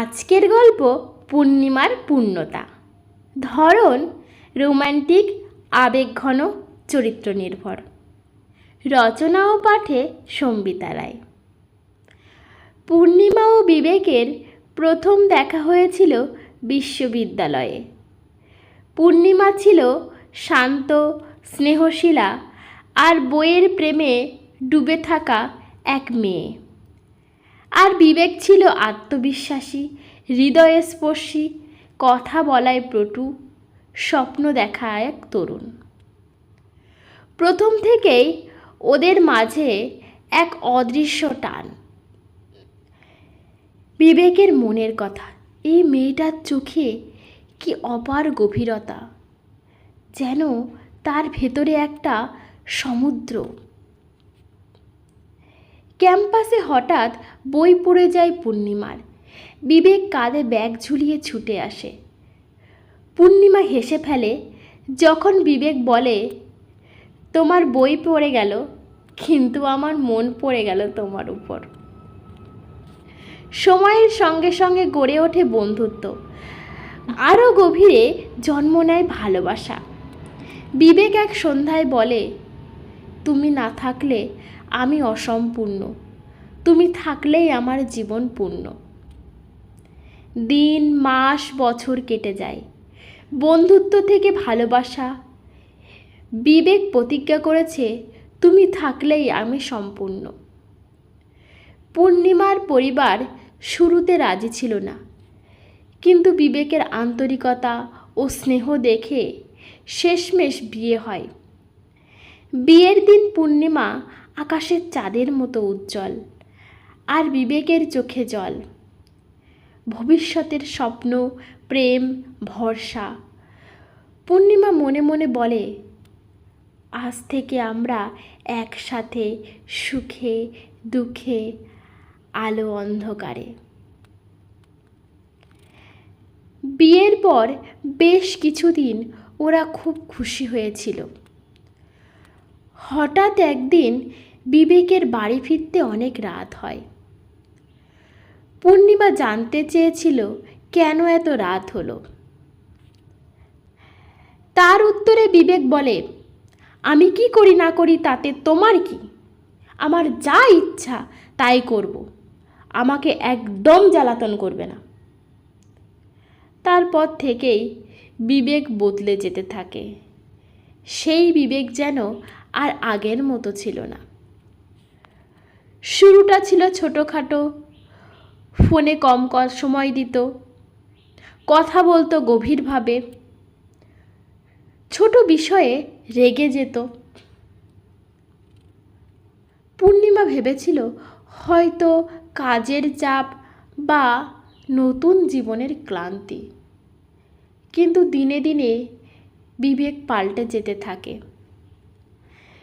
আজকের গল্প পূর্ণিমার পূর্ণতা। ধরন, রোমান্টিক, আবেগঘন চরিত্র নির্ভর রচনা ও পাঠে সম্বিতা রায়। পূর্ণিমা ও বিবেকের প্রথম দেখা হয়েছিল বিশ্ববিদ্যালয়ে। পূর্ণিমা ছিল শান্ত, স্নেহশীলা আর বইয়ের প্রেমে ডুবে থাকা এক মেয়ে। আর বিবেক ছিল আত্মবিশ্বাসী, হৃদয়স্পর্শী, কথা বলায় প্রটু, স্বপ্ন দেখা এক তরুণ। প্রথম থেকেই ওদের মাঝে এক অদৃশ্য টান। বিবেকের মনের কথা, এই মেয়েটার চোখে কি অপার গভীরতা, যেন তার ভেতরে একটা সমুদ্র। ক্যাম্পাসে হঠাৎ বই পড়ে যায় পূর্ণিমার। বিবেক কাঁধে ব্যাগ ঝুলিয়ে ছুটে আসে। পূর্ণিমা হেসে ফেলে, যখন বিবেক বলে, তোমার বই পড়ে গেল, কিন্তু আমার মন পড়ে গেল তোমার উপর। সময়ের সঙ্গে সঙ্গে গড়ে ওঠে বন্ধুত্ব। আরও গভীরে জন্ম নেয় ভালোবাসা। বিবেক এক সন্ধ্যায় বলে, তুমি না থাকলে আমি অসম্পূর্ণ। তুমি থাকলেই আমার জীবন পূর্ণ। দিন, মাস, বছর কেটে যায়। বন্ধুত্ব থেকে ভালোবাসা, বিবেক প্রতিজ্ঞা করেছে, তুমি থাকলেই আমি সম্পূর্ণ। পূর্ণিমার পরিবার শুরুতে রাজি ছিল না। কিন্তু বিবেকের আন্তরিকতা ও স্নেহ দেখে শেষমেশ বিয়ে হয়। বিয়ের দিন পূর্ণিমা আকাশের চাঁদের মতো উজ্জ্বল আর বিবেকের চোখে জল। ভবিষ্যতের স্বপ্ন, প্রেম, ভরসা। পূর্ণিমা মনে মনে বলে, আজ থেকে আমরা একসাথে সুখে, দুঃখে, আলো অন্ধকারে। বিয়ের পর বেশ কিছুদিন ওরা খুব খুশি হয়েছিল। হঠাৎ একদিন বিবেকের বাড়ি ফিরতে অনেক রাত হয়। পূর্ণিমা জানতে চেয়েছিল, কেন এত রাত হলো? তার উত্তরে বিবেক বলে, আমি কি করি না করি, তাতে তোমার কি? আমার যা ইচ্ছা, তাই করব। আমাকে একদম জ্বালাতন করবে না। তারপর থেকেই বিবেক বদলে যেতে থাকে। সেই বিবেক যেন আর আগের মতো ছিল না। শুরুটা ছিল ছোটোখাটো। ফোনে কম ক, সময় দিত। কথা বলতো গভীরভাবে। ছোট বিষয়ে রেগে যেত। পূর্ণিমা ভেবেছিল হয়তো কাজের চাপ বা নতুন জীবনের ক্লান্তি। কিন্তু দিনে দিনে বিবেক পাল্টে যেতে থাকে।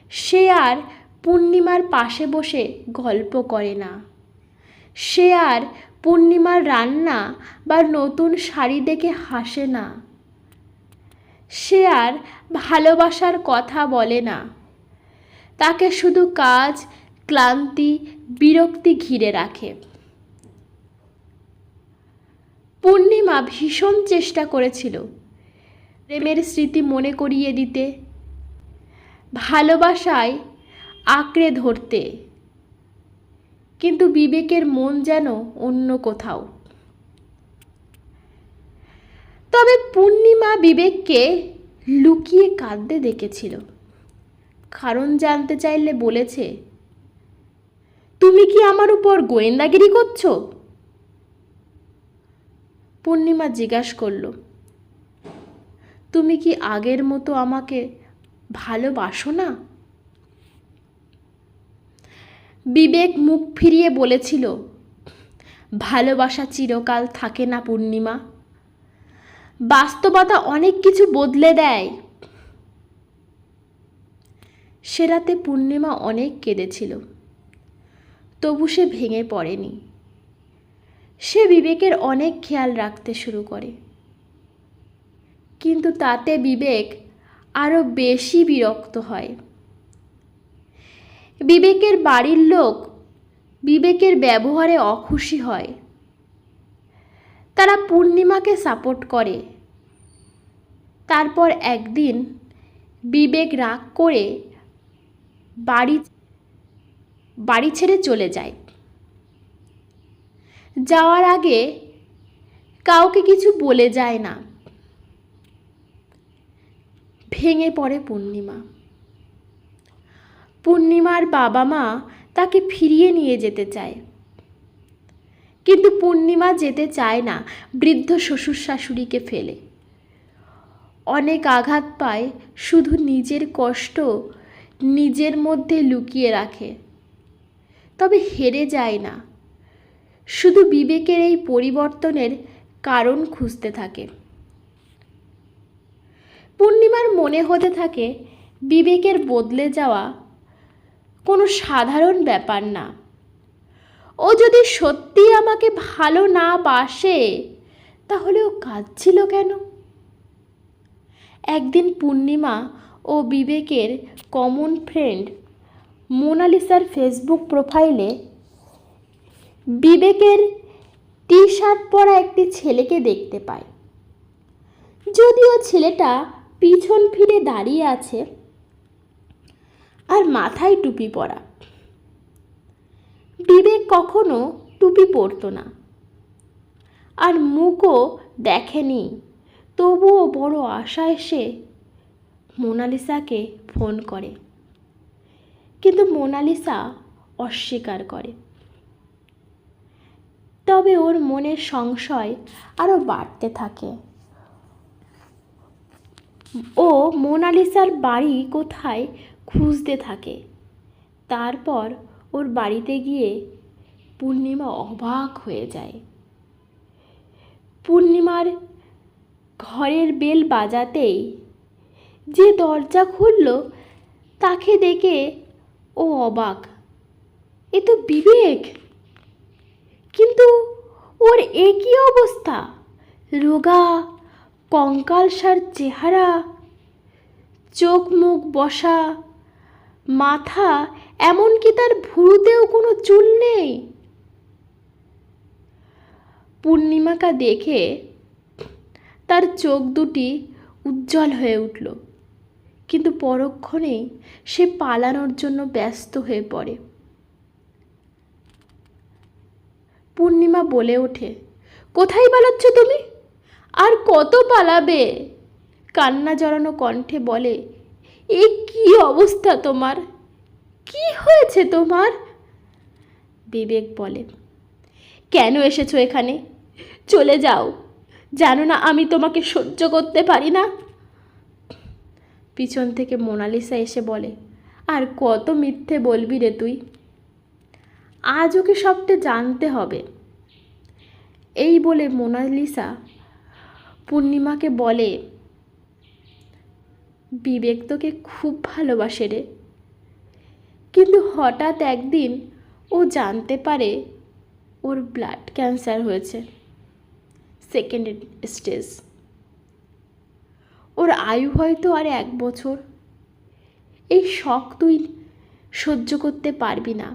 সে আর পূর্ণিমার পাশে বসে গল্প করে না। সে আর পূর্ণিমার রান্না বা নতুন শাড়ি দেখে হাসে না। সে আর ভালোবাসার কথা বলে না। তাকে শুধু কাজ, ক্লান্তি, বিরক্তি ঘিরে রাখে। পূর্ণিমা ভীষণ চেষ্টা করেছিল। প্রেমের স্মৃতি মনে করিয়ে দিতে ভালোবাসায় আঁকড়ে ধরতে। কিন্তু বিবেকের মন যেন অন্য কোথাও। তবে পূর্ণিমা বিবেককে লুকিয়ে কাঁদতে দেখেছিল। কারণ জানতে চাইলে বলেছে, তুমি কি আমার উপর গোয়েন্দাগিরি করছ? পূর্ণিমা জিজ্ঞাসা করল, তুমি কি আগের মতো আমাকে ভালোবাসো না? বিবেক মুখ ফিরিয়ে বলেছিল, ভালোবাসা চিরকাল থাকে না পূর্ণিমা। বাস্তবতা অনেক কিছু বদলে দেয়। সে রাতে পূর্ণিমা অনেক কেঁদেছিল, তবু সে ভেঙে পড়েনি। সে বিবেকের অনেক খেয়াল রাখতে শুরু করে। কিন্তু তাতে বিবেক আরও বেশি বিরক্ত হয়। বিবেকের বাড়ির লোক বিবেকের ব্যবহারে অখুশি হয়। তারা পূর্ণিমাকে সাপোর্ট করে। তারপর একদিন বিবেক রাগ করে বাড়ি বাড়ি ছেড়ে চলে যায়। যাওয়ার আগে কাউকে কিছু বলে যায় না। ভেঙে পড়ে পূর্ণিমা। পূর্ণিমার বাবা মা তাকে ফিরিয়ে নিয়ে যেতে চায়। কিন্তু পূর্ণিমা যেতে চায় না, বৃদ্ধ শ্বশুর শাশুড়িকে ফেলে। অনেক আঘাত পায়, শুধু নিজের কষ্ট নিজের মধ্যে লুকিয়ে রাখে। তবে হেরে যায় না। শুধু বিবেকের এই পরিবর্তনের কারণ খুঁজতে থাকে। পূর্ণিমার মনে হতে থাকে বিবেকের বদলে যাওয়া কোনো সাধারণ ব্যাপার না। ও যদি সত্যি আমাকে ভালো না বাসে, তাহলে ও কাঁদছিল কেন? একদিন পূর্ণিমা ও বিবেকের কমন ফ্রেন্ড মোনালিসার ফেসবুক প্রোফাইলে বিবেকের টি শার্ট পরা একটি ছেলেকে দেখতে পায়। যদিও ছেলেটা পিছন ফিরে দাঁড়িয়ে আছে আর মাথায় টুপি পরা। বিবেক কখনো টুপি পরতো না। আর মুখও দেখেনি। তবুও বড় আশা এসে মোনালিসাকে ফোন করে। কিন্তু মোনালিসা অস্বীকার করে। তবে ওর মনের সংশয় আরও বাড়তে থাকে। ও মোনালিসার বাড়ি কোথায় খুঁজতে থাকে। তারপর ওর বাড়িতে গিয়ে পূর্ণিমা অবাক হয়ে যায়। পূর্ণিমার ঘরের বেল বাজাতেই যে দরজা খুলল, তাকে দেখে ও অবাক। এ তো বিবেক। কিন্তু ওর এ কী অবস্থা? রোগা কঙ্কালসার চেহারা, চোখ মুখ বসা, মাথা এমনকি তার ভুরুতেও কোনো চুল নেই। পূর্ণিমাকা দেখে তার চোখ দুটি উজ্জ্বল হয়ে উঠল, কিন্তু পরক্ষণেই সে পালানোর জন্য ব্যস্ত হয়ে পড়ে। পূর্ণিমা বলে ওঠে, কোথায় পালাচ্ছ তুমি? আর কত পালাবে? কান্না জড়ানো কণ্ঠে বলে, এ কি অবস্থা তোমার? কি হয়েছে তোমার? বিবেক বলে, কেন এসেছ এখানে? চলে যাও। জানো না আমি তোমাকে সহ্য করতে পারি না? পিছন থেকে মোনালিসা এসে বলে, আর কত মিথ্যে বলবি রে তুই? আজ ওকে সবটা জানতে হবে। এই বলে মোনালিসা পূর্ণিমাকে বলে, বিবেক তোকে খুব ভালোবাসে রে। কিন্তু হঠাৎ একদিন ও জানতে পারে ওর ব্লাড ক্যান্সার হয়েছে সেকেন্ড স্টেজ ওর আয়ু হয়তো আর এক বছর। এই শখ তুই সহ্য করতে পারবি না।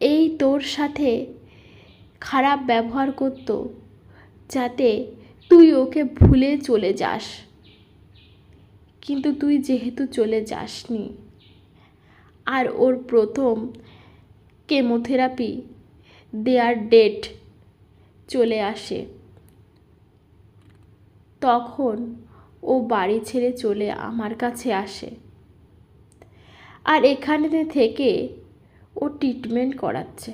এই তোর সাথে খারাপ ব্যবহার করতো যাতে তুই ওকে ভুলে চলে যাস। কিন্তু তুই যেহেতু চলে যাসনি, আর ওর প্রথম কেমোথেরাপি দেয়ার ডেট চলে আসে, তখন ও বাড়ি ছেড়ে চলে আমার কাছে আসে। আর এখানে থেকে ও ট্রিটমেন্ট করাচ্ছে।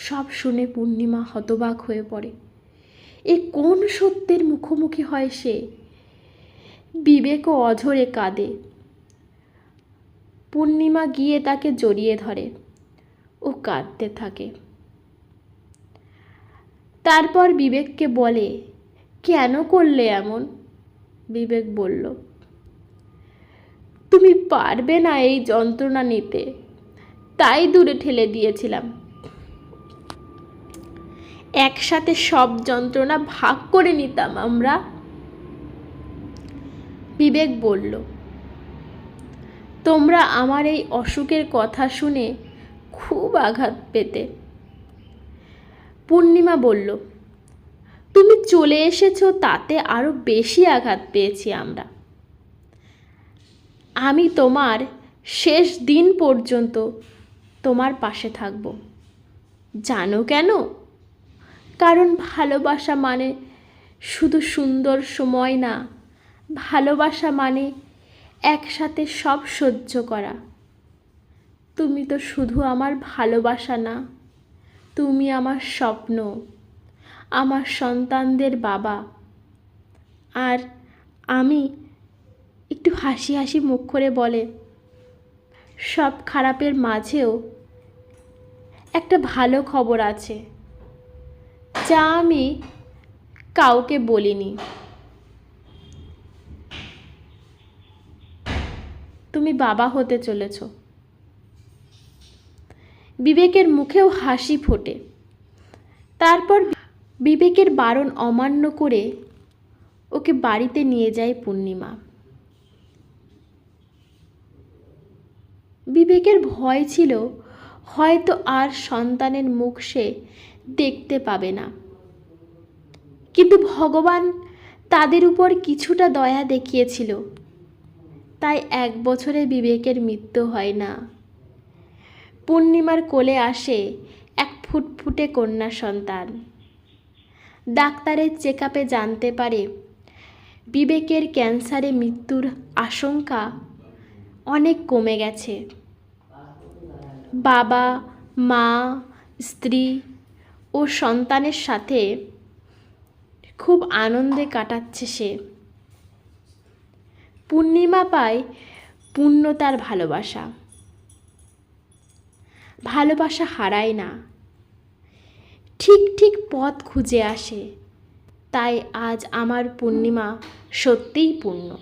সব শুনে পূর্ণিমা হতবাক হয়ে পড়ে। এ কোন সত্যের মুখোমুখি হয় সে? বিবেকও অঝরে কাঁদে। পূর্ণিমা গিয়ে তাকে জড়িয়ে ধরে ও কাঁদতে থাকে। তারপর বিবেককে বলে, কেন করলে এমন? বিবেক বলল, তুমি পারবে না এই যন্ত্রণা নিতে। তাই দূরে ঠেলে দিয়েছিলাম। একসাথে সব যন্ত্রণা ভাগ করে নিতাম আমরা। বিবেক বলল, তোমরা আমার এই অসুখের কথা শুনে খুব আঘাত পেতে। পূর্ণিমা বলল, তুমি চলে এসেছ, তাতে আরও বেশি আঘাত পেয়েছি আমরা। আমি তোমার শেষ দিন পর্যন্ত তোমার পাশে থাকব। জানো কেন? কারণ ভালোবাসা মানে শুধু সুন্দর সময় না। ভালোবাসা মানে একসাথে সব সহ্য করা। তুমি তো শুধু আমার ভালোবাসা না, তুমি আমার স্বপ্ন, আমার সন্তানদের বাবা। আর আমি একটু হাসি হাসি মুখ করে বলে, সব খারাপের মাঝেও একটা ভালো খবর আছে। যা আমি কাউকে বলিনি। তুমি বাবা হতে চলেছ। বিবেকের মুখেও হাসি ফোটে। তারপর বিবেকের বারণ অমান্য করে ওকে বাড়িতে নিয়ে যায় পূর্ণিমা। বিবেকের ভয় ছিল, হয়তো আর সন্তানের মুখ সে দেখতে পাবে না। কিন্তু ভগবান তাদের উপর কিছুটা দয়া দেখিয়েছিল। তাই এক বছরে বিবেকের মৃত্যু হয় না। পূর্ণিমার কোলে আসে এক ফুটফুটে কন্যা সন্তান। ডাক্তারের চেক আপে জানতে পারে, বিবেকের ক্যান্সারে মৃত্যুর আশঙ্কা অনেক কমে গেছে। বাবা, মা, স্ত্রী ও সন্তানের সাথে খুব আনন্দে কাটাচ্ছে সে। পূর্ণিমা পায় পূর্ণতার ভালোবাসা। ভালোবাসা হারায় না। ঠিক ঠিক পথ খুঁজে আসে। তাই আজ আমার পূর্ণিমা সত্যিই পূর্ণ।